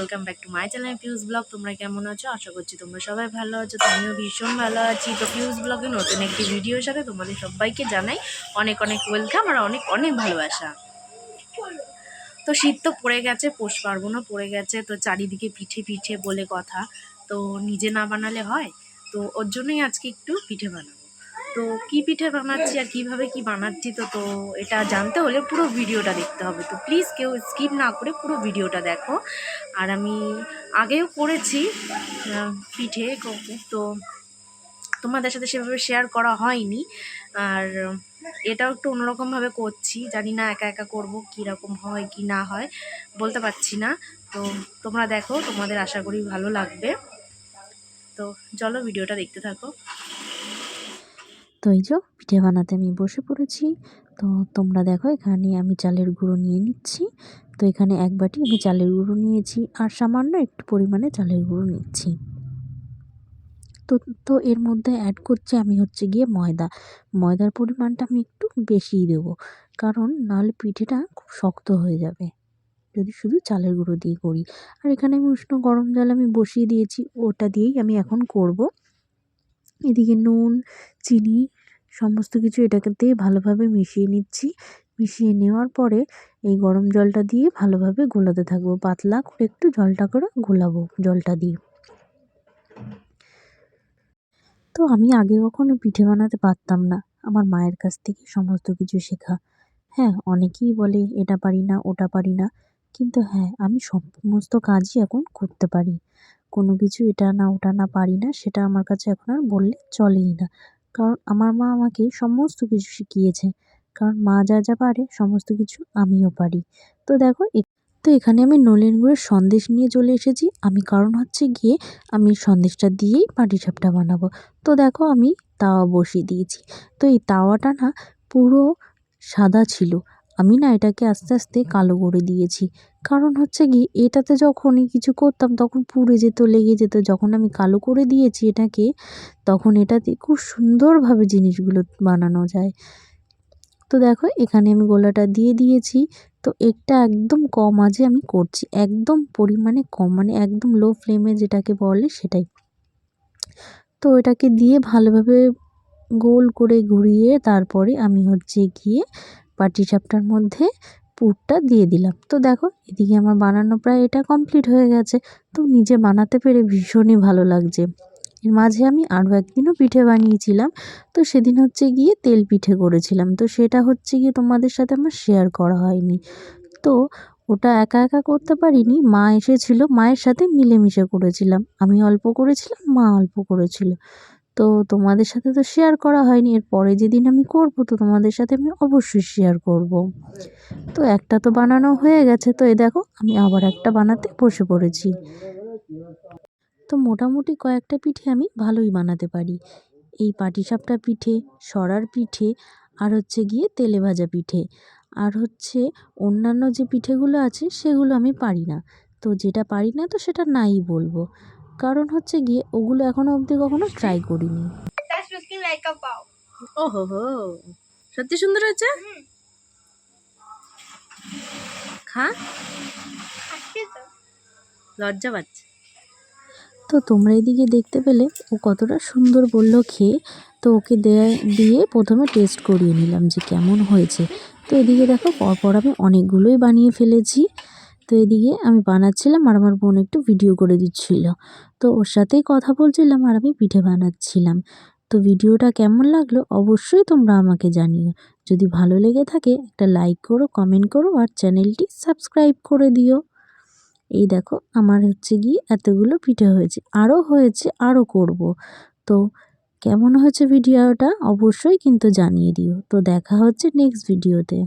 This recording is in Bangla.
Welcome back to my channel Piu's blog তোমরা কেমন আছো? আশা করছি তোমরা সবাই ভালো আছো তো আমিও ভীষণ ভালো আছি। তো পিউজ ব্লগে নতুন একটি ভিডিওর সাথে তোমাদের সবাইকে জানাই অনেক অনেক ওয়েলকাম আর অনেক অনেক ভালোবাসা। তো শীত তো পড়ে গেছে, পৌষ পার্বণও পড়ে গেছে, তো চারিদিকে পিঠে পিঠে বলে কথা। তো নিজে না বানালে হয়? তো ওর জন্যই আজকে একটু পিঠে বানাবো। তো কি পিঠে বানাচ্ছি আর কীভাবে কি বানাচ্ছি তো তো এটা জানতে হলে পুরো ভিডিওটা দেখতে হবে। তো প্লিজ কেউ স্কিপ না করে পুরো ভিডিওটা দেখো। আর আমি আগেও করেছি পিঠে তো তোমাদের সাথে সেভাবে শেয়ার করা হয়নি। আর এটাও একটু অন্যরকমভাবে করছি। জানি না একা একা করব কীরকম হয়, কি না হয়, বলতে পারছি না। তো তোমরা দেখো, তোমাদের আশা করি ভালো লাগবে। তো চলো ভিডিওটা দেখতে থাকো। তো এই যে পিঠে বানাতে আমি বসে পড়েছি। তো তোমরা দেখো এখানে আমি চালের গুঁড়ো নিয়ে নিচ্ছি। তো এখানে এক বাটি আমি চালের গুঁড়ো নিয়েছি আর সামান্য একটু পরিমাণে চালের গুঁড়ো নিচ্ছি। তো তো এর মধ্যে অ্যাড করছি আমি হচ্ছে গিয়ে ময়দা। ময়দার পরিমাণটা আমি একটু বেশিই দেবো। কারণ নাহলে পিঠেটা খুব শক্ত হয়ে যাবে। যদি শুধু চালের গুঁড়ো দিয়ে করি। আর এখানে আমি উষ্ণ গরম জল আমি বসিয়ে দিয়েছি। ওটা দিয়েই আমি এখন করব। এদিকে নুন, চিনি সমস্ত কিছু এটাকে ভালোভাবে মিশিয়ে নিচ্ছি। মিশিয়ে নেওয়ার পরে এই গরম জলটা দিয়ে ভালোভাবে গোলাতে থাকব। পাতলা করে একটু জলটা করে গোলাবো জলটা দিয়ে। তো আমি আগে কখনো পিঠে বানাতে পারতাম না। আমার মায়ের কাছ থেকে সমস্ত কিছু শেখা। হ্যাঁ অনেকেই বলে, এটা পারি না, ওটা পারি না। কিন্তু হ্যাঁ আমি সমস্ত কাজই এখন করতে পারি। কোনো কিছু এটা না, ওটা না পারি না, সেটা আমার কাছে এখন আর বললে চলেই না। কারণ আমার মা আমাকে সমস্ত কিছু শিখিয়েছে। কারণ মা যা যা পারে, সমস্ত কিছু আমিও পারি। তো দেখো তো এখানে আমি নলেন গুড়ের সন্দেশ নিয়ে চলে এসেছি। আমি কারণ হচ্ছে গিয়ে আমি সন্দেশটা দিয়েই পাটিসাপটা বানাবো। তো দেখো, আমি তাওয়া বসিয়ে দিয়েছি। তো এই তাওয়াটা না পুরো সাদা ছিল। আমি না এটাকে আস্তে আস্তে কালো করে দিয়েছি। কারণ হচ্ছে কি, এটাতে যখনই কিছু করতাম, তখন পুড়ে যেত, লেগে যেত। যখন আমি কালো করে দিয়েছি এটাকে, তখন এটাতে খুব সুন্দরভাবে জিনিসগুলো বানানো যায়। তো দেখো, এখানে আমি গোলাটা দিয়ে দিয়েছি। তো একটা একদম কম আজে আমি করছি। একদম পরিমাণে কম মানে একদম লো ফ্লেমে যেটাকে বলে সেটাই। তো এটাকে দিয়ে ভালোভাবে গোল করে ঘুরিয়ে তারপরে আমি হচ্ছে গিয়ে পাটিসাপটার মধ্যে পুরটা দিয়ে দিলাম। তো দেখো, এদিকে আমার বানানো প্রায় এটা কমপ্লিট হয়ে গেছে। তো নিজে বানাতে পেরে ভীষণই ভালো লাগছে। এর মাঝে আমি আরও একদিনও পিঠে বানিয়েছিলাম। তো সেদিন হচ্ছে গিয়ে তেল পিঠে করেছিলাম। তো সেটা হচ্ছে গিয়ে তোমাদের সাথে আমার শেয়ার করা হয়নি। তো ওটা একা একা করতে পারিনি। মা এসেছিল, মায়ের সাথে মিলেমিশে করেছিলাম। আমি অল্প করেছিলাম, মা অল্প করেছিল। তো তোমাদের সাথে তো শেয়ার করা হয়নি। এর পরে যেদিন আমি করব, তো তোমাদের সাথে আমি অবশ্যই শেয়ার করব। তো একটা তো বানানো হয়ে গেছে। তো এ দেখো, আমি আবার একটা বানাতে বসে পড়েছি। তো মোটামুটি কয়েকটা পিঠে আমি ভালোই বানাতে পারি। এই পাটিসাপটা পিঠে, সরার পিঠে, আর হচ্ছে গিয়ে তেলে ভাজা পিঠে। আর হচ্ছে অন্যান্য যে পিঠেগুলো আছে, সেগুলো আমি পারি না। তো যেটা পারি না, তো সেটা নাই বলব। কারণ হচ্ছে গিয়ে ওগুলো এখনও অবধি কখনো ট্রাই করিনি। হো হো। সত্যি সুন্দর হয়েছে? খা। লজ্জা পাচ্ছে। তো তোমরা এদিকে দেখতে পেলে ও কতটা সুন্দর বলল খেয়ে তো ওকে দেয়া দিয়ে প্রথমে টেস্ট করিয়ে নিলাম যে কেমন হয়েছে। তো এদিকে দেখো পরপর আমি অনেকগুলোই বানিয়ে ফেলেছি। তো এদিকে আমি বানাচ্ছিলাম আর আমার বোন একটু ভিডিও করে দিচ্ছিল। তো ওর সাথেই কথা বলছিলাম আর আমি পিঠে বানাচ্ছিলাম। তো ভিডিওটা কেমন লাগল অবশ্যই তোমরা আমাকে জানিও। যদি ভালো লেগে থাকে একটা লাইক করো কমেন্ট করো আর চ্যানেলটি সাবস্ক্রাইব করে দিও। এই দেখো আমার হচ্ছে গিয়ে এতগুলো পিঠে হয়েছে আরও হয়েছে আরও করব। তো কেমন হয়েছে ভিডিওটা অবশ্যই কিন্তু জানিয়ে দিও। তো দেখা হচ্ছে নেক্সট ভিডিওতে